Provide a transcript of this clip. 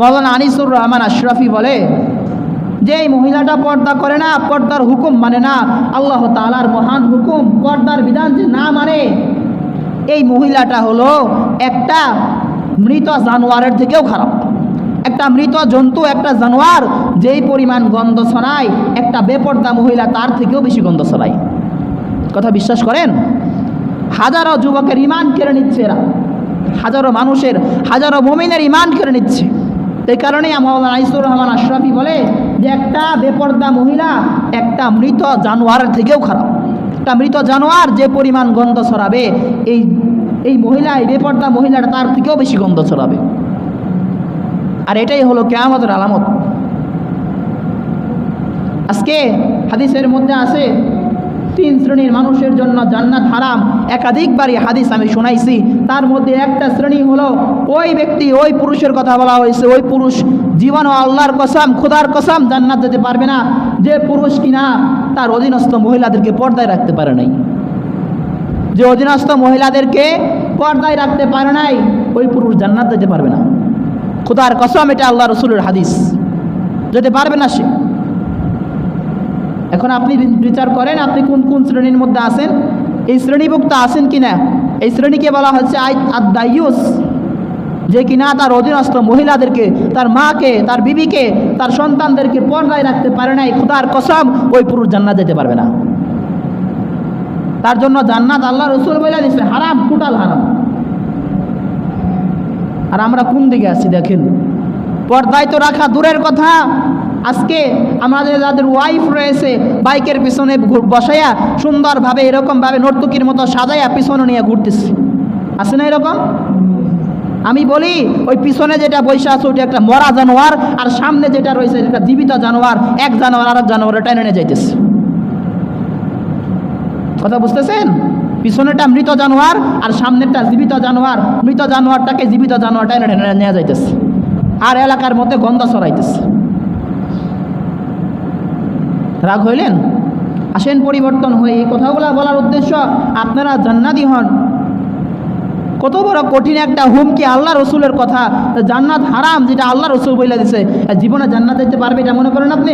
মৌলানা আনিসুর রহমান আশরাফি বলে যে এই মহিলাটা পর্দা করে না, পর্দার হুকুম মানে না, আল্লাহ তালার মহান হুকুম, পর্দার বিধান যে না মানে এই মহিলাটা হলো একটা মৃত জানোয়ারের থেকেও খারাপ। একটা মৃত জন্তু, একটা জানোয়ার, যেই পরিমাণ গন্ধ ছড়ায়, একটা বেপর্দা মহিলা তার থেকেও বেশি গন্ধ ছড়ায়। কথা বিশ্বাস করেন? হাজারো যুবকের ইমান কেড়ে নিচ্ছে এরা। হাজারো মানুষের, হাজারো মমিনের ইমান কেড়ে নিচ্ছে। এই কারণেই মৌলানা আইসুর রহমান আশরাফি বলে যে একটা বেপর্দা মহিলা একটা মৃত জানোয়ারের থেকেও খারাপ। একটা মৃত জানোয়ার যে পরিমাণ গন্ধ ছড়াবে, এই এই মহিলা, এই বেপর্দা মহিলাটা তার থেকেও বেশি গন্ধ ছড়াবে। আর এটাই হলো কেয়ামতের আলামত। আজকে হাদিসের মধ্যে আছে তিন শ্রেণির মানুষের জন্য জান্নাত হারাম। একাধিকবারই হাদিস আমি শোনাইছি। তার মধ্যে একটা শ্রেণি হলো ওই ব্যক্তি, ওই পুরুষের কথা বলা হয়েছে। ওই পুরুষ জীবন ও আল্লাহর কসম, খোদার কসম জান্নাত যেতে পারবে না। যে পুরুষ কিনা তার অধীনস্থ মহিলাদেরকে পর্দায় রাখতে পারে নাই। যে অধীনস্থ মহিলাদেরকে পর্দায় রাখতে পারে নাই, ওই পুরুষ জান্নাত যেতে পারবে না। খোদার কসম, এটা আল্লাহ রসুলের হাদিস। যেতে পারবে না সে। এখন আপনি বিচার করেন, আপনি কোন কোন শ্রেণির মধ্যে আসেন এই শ্রেণীভুক্ত আছেন কি না? এই শ্রেণীকে বলা হচ্ছে আই আদায়ুস যে কিনা তার অধীনস্থ মহিলাদেরকে, তার মাকে, তার বিবিকে, তার সন্তানদেরকে পর্দায় রাখতে পারে নাই, খুদার কসম, ওই পুরুষ জান্নাত যেতে পারবে না। তার জন্য জান্নাত আল্লাহ রসুল বলে দিচ্ছে হারাম টোটাল হারাম। আর আমরা কোন দিকে আছি দেখেন? পর্দায় তো রাখা দূরের কথা আজকে আমাদের যাদের ওয়াইফ রয়েছে, বাইকের পিছনে বসাইয়া সুন্দরভাবে এরকমভাবে নর্তকীর মতো সাজাইয়া পিছনে নিয়ে ঘুরতেছে। আছে না এরকম? আমি বলি, ওই পিছনে যেটা বৈশা আছে, ওটা একটা মরা জানোয়ার, আর সামনে যেটা রয়েছে, এটা জীবিত জানোয়ার, এক জানোয়ার আর এক জানোয়ার টেনে নিয়ে যাইতেছে। কথা বুঝতেছেন? পিছনেটা মৃত জানোয়ার, আর সামনেরটা জীবিত জানোয়ার, মৃত জানোয়ারটাকে জীবিত জানোয়ারটা এনে এনে নিয়ে যাইতেছে। আর এলাকার মধ্যে গন্ধ ছড়াইতেছে। রাগ হইলেন? আসেন পরিবর্তন হয়ে এই কথাগুলো বলার উদ্দেশ্য আপনারা জান্নাতি হন। কত বড় কঠিন একটা হুমকি আল্লাহ রসুলের কথা। জান্নাত হারাম যেটা আল্লাহ রসুল বলে দিছে। জীবনে জান্নাত যেতে পারবে এটা মনে করেন আপনি?